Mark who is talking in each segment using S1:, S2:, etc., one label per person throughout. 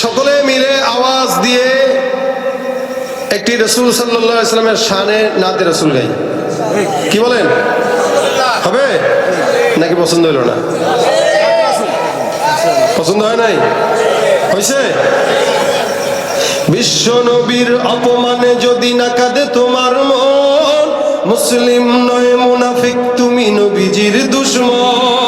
S1: সকলে মিলে আওয়াজ দিয়ে একটি রসুল সাল্লাহ ইসলামের শানে নাতে রসুল গাই। কি বলেন? হবে? নাকি পছন্দ হলো না? পছন্দ হয় নাই? হয়েছে বিশ্ব নবীর অপমানে যদি না কাঁদে তোমার মন, মুসলিম নয় মুনাফিক, তুমি নবীজির দুশ্মন।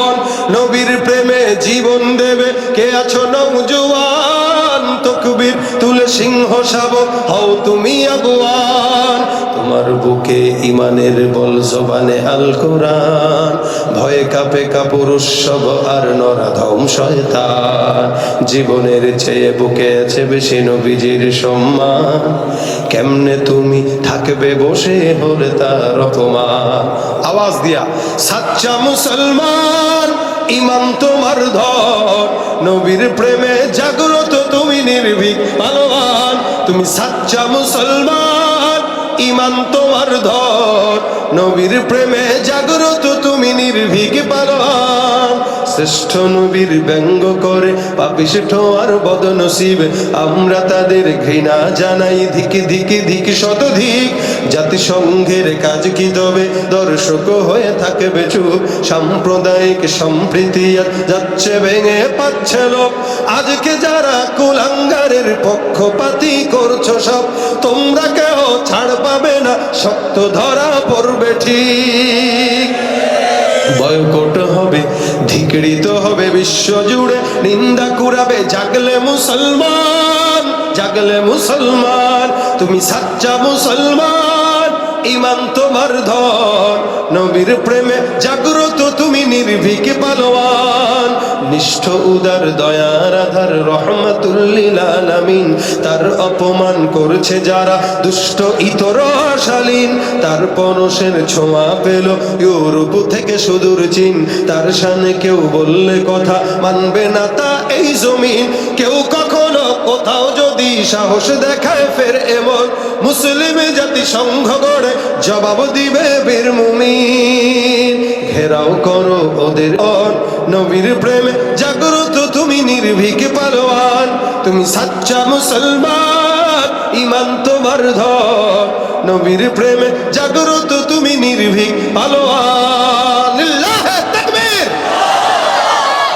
S1: জীবন দেবে। কে আছো নৌজওয়ান তকবীর তুলে সিংহ শাব হও তুমি আগুয়ান। তোমার বুকে ইমানের বল জবানে আল কোরআন। ভয়ে কাপে কাপুর উৎসব আর নরাধম শয়তান। জীবনের চেয়ে বুকে আছে বেশি নবীজির সম্মান। কেমনে তুমি থাকবে বসে হলে তার অপমান? আওয়াজ দিয়া, সাচ্চা মুসলমান ইমান তোমার ধর। নবীর প্রেমে জাগ্রত তুমি নির্ভীক পালোয়ান তুমি সাচ্চা মুসলমান ইমান তোমার ধর। নবীর প্রেমে জাগ্রত তুমি নির্ভীক পালোয়ান শ্রেষ্ঠ নবীর ব্যঙ্গ করে পাপিষ্ঠ আর বদনসিব। আমরা তাদের ঘৃণা জানাই ধিকে ধিকে ধিক শতধিক। জাতিসংঘের কাজ কি তবে দর্শক হয়ে থাকবে চুপ। সাম্প্রদায়িক সম্প্রীতি যাচ্ছে ভেঙে পাচ্ছে লোক আজকে যারা কুলাঙ্গারের পক্ষপাতি করছ সব, তোমরা কেউ ছাড় পাবে না, শক্ত ধরা পড়বে ঠিক। বয়কট হবে ধিকড়িত হবে বিশ্ব জুড়ে, নিন্দা কুড়াবে, জাগলে মুসলমান। জাগলে মুসলমান, তুমি সাচ্চা মুসলমান, ইমান তোমার ধর নবীর প্রেমে জাগ্রত তুমি নির্ভীক পালোয়ান। নিষ্ঠ উদার দয়ার আধার রহমাতুল্লিল আলামিন। তার অপমান করছে যারা দুষ্ট, ইতর শালীন তার পরশের ছোঁয়া পেল ইউরোপ থেকে সুদূর চীন। তার সামনে কেউ বললে কথা মানবে না তা এই জমিন। কেউ কখনো কোথাও সাহস দেখায় ফের এমন মুসলিম জাতি সংঘ গড়ে। জবাব দিবে বীর মুমিন। ঘেরাও করো ওদের অন। নবীর প্রেমে জাগ্রত তুমি নির্ভীক পালোয়ান। তুমি সাচ্চা মুসলমান, ইমান তোমার ধর। নবীর প্রেমে জাগ্রত তুমি নির্ভীক পালোয়ান।